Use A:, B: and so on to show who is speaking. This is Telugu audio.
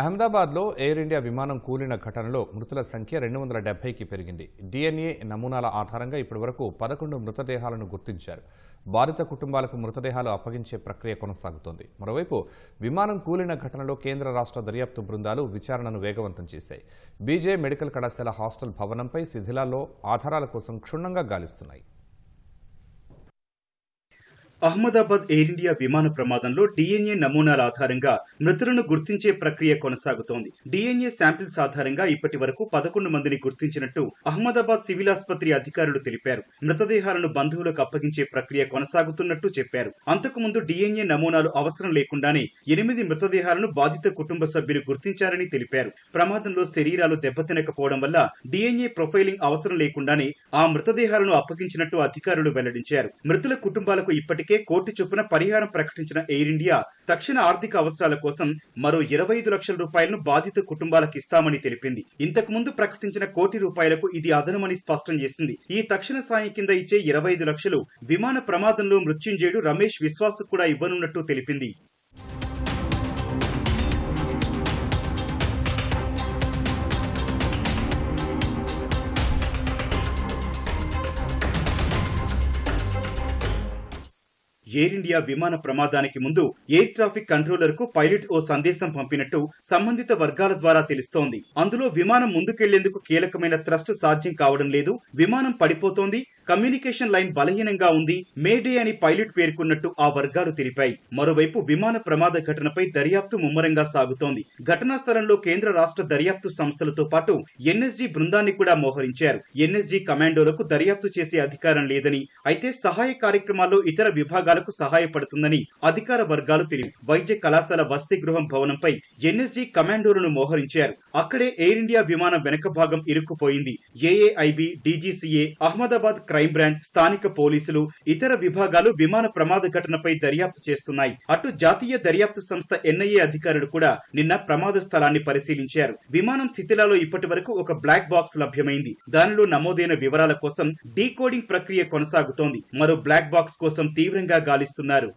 A: అహ్మదాబాద్లో ఎయిర్ ఇండియా విమానం కూలిన ఘటనలో మృతుల సంఖ్య రెండు వందల డెబ్బైకి పెరిగింది. డిఎన్ఏ నమూనాల ఆధారంగా ఇప్పటి వరకు పదకొండు మృతదేహాలను గుర్తించారు. బాధిత కుటుంబాలకు మృతదేహాలు అప్పగించే ప్రక్రియ కొనసాగుతోంది. మరోవైపు విమానం కూలిన ఘటనలో కేంద్ర రాష్ట్ర దర్యాప్తు బృందాలు విచారణను వేగవంతం చేశాయి. బీజే మెడికల్ కళాశాల హాస్టల్ భవనంపై శిథిలాల్లో ఆధారాల కోసం క్షుణ్ణంగా గాలిస్తున్నాయి.
B: అహ్మదాబాద్ ఎయిర్ ఇండియా విమాన ప్రమాదంలో డిఎన్ఏ నమూనాల ఆధారంగా మృతులను గుర్తించే ప్రక్రియ కొనసాగుతోంది. డిఎన్ఏ శాంపిల్స్ ఆధారంగా ఇప్పటి వరకు పదకొండు మందిని గుర్తించినట్టు అహ్మదాబాద్ సివిల్ ఆసుపత్రి అధికారులు తెలిపారు. మృతదేహాలను బంధువులకు అప్పగించే ప్రక్రియ కొనసాగుతున్నట్టు చెప్పారు. అంతకుముందు డిఎన్ఏ నమూనాలు అవసరం లేకుండానే ఎనిమిది మృతదేహాలను బాధిత కుటుంబ సభ్యులు గుర్తించారని తెలిపారు. ప్రమాదంలో శరీరాలు దెబ్బతినకపోవడం వల్ల డిఎన్ఏ ప్రొఫైలింగ్ అవసరం లేకుండానే ఆ మృతదేహాలను అప్పగించినట్టు అధికారులు వెల్లడించారు. మృతుల కుటుంబాలకు ఇప్పటికే కోటి చొప్పున పరిహారం ప్రకటించిన ఎయిర్ ఇండియా తక్షణ ఆర్థిక అవసరాల కోసం మరో ఇరవై ఐదు లక్షల రూపాయలను బాధిత కుటుంబాలకు ఇస్తామని తెలిపింది. ఇంతకు ముందు ప్రకటించిన కోటి రూపాయలకు ఇది అదనమని స్పష్టం చేసింది. ఈ తక్షణ సాయం కింద ఇచ్చే ఇరవై ఐదు లక్షలు విమాన ప్రమాదంలో మృత్యుంజయుడు రమేష్ విశ్వాస్ కూడా ఇవ్వనున్నట్టు తెలిపింది. ఎయిర్ ఇండియా విమాన ప్రమాదానికి ముందు ఎయిర్ ట్రాఫిక్ కంట్రోలర్కు పైలట్ ఓ సందేశం పంపినట్టు సంబంధిత వర్గాల ద్వారా తెలుస్తోంది. అందులో విమానం ముందుకెళ్ళేందుకు కీలకమైన థ్రస్ట్ సాధ్యం కావడం లేదు. విమానం పడిపోతోంది. కమ్యూనికేషన్ లైన్ బలహీనంగా ఉంది. మేడే అని పైలట్ పేర్కొన్నట్టు ఆ వర్గాలు తెలిపాయి. మరోవైపు విమాన ప్రమాద ఘటనపై దర్యాప్తు ముమ్మరంగా సాగుతోంది. ఘటనా స్థలంలో కేంద్ర రాష్ట్ర దర్యాప్తు సంస్థలతో పాటు ఎన్ఎస్జీ బృందాన్ని కూడా మోహరించారు. ఎన్ఎస్జీ కమాండోలకు దర్యాప్తు చేసే అధికారం లేదని అయితే సహాయ కార్యక్రమాల్లో ఇతర విభాగాలకు సహాయపడుతుందని అధికార వర్గాలు తెలియ వైద్య కళాశాల వసతి గృహం భవనంపై ఎన్ఎస్జీ కమాండోలను మోహరించారు. అక్కడే ఎయిర్ ఇండియా విమానం వెనక భాగం ఇరుక్కుపోయింది. AAIB DGCA Ahmedabad crime branch స్థానిక పోలీసులు ఇతర విభాగాలు విమాన ప్రమాద ఘటనపై దర్యాప్తు చేస్తున్నాయి. అటు జాతీయ దర్యాప్తు సంస్థ ఎన్ఐఏ అధికారులు కూడా నిన్న ప్రమాద స్థలాన్ని పరిశీలించారు. విమానం శిథిలాలో ఇప్పటి వరకు ఒక బ్లాక్ బాక్స్ లభ్యమైంది. దానిలో నమోదైన వివరాల కోసం డీకోడింగ్ ప్రక్రియ కొనసాగుతోంది. మరో బ్లాక్ బాక్స్ కోసం తీవ్రంగా గాలిస్తున్నారు.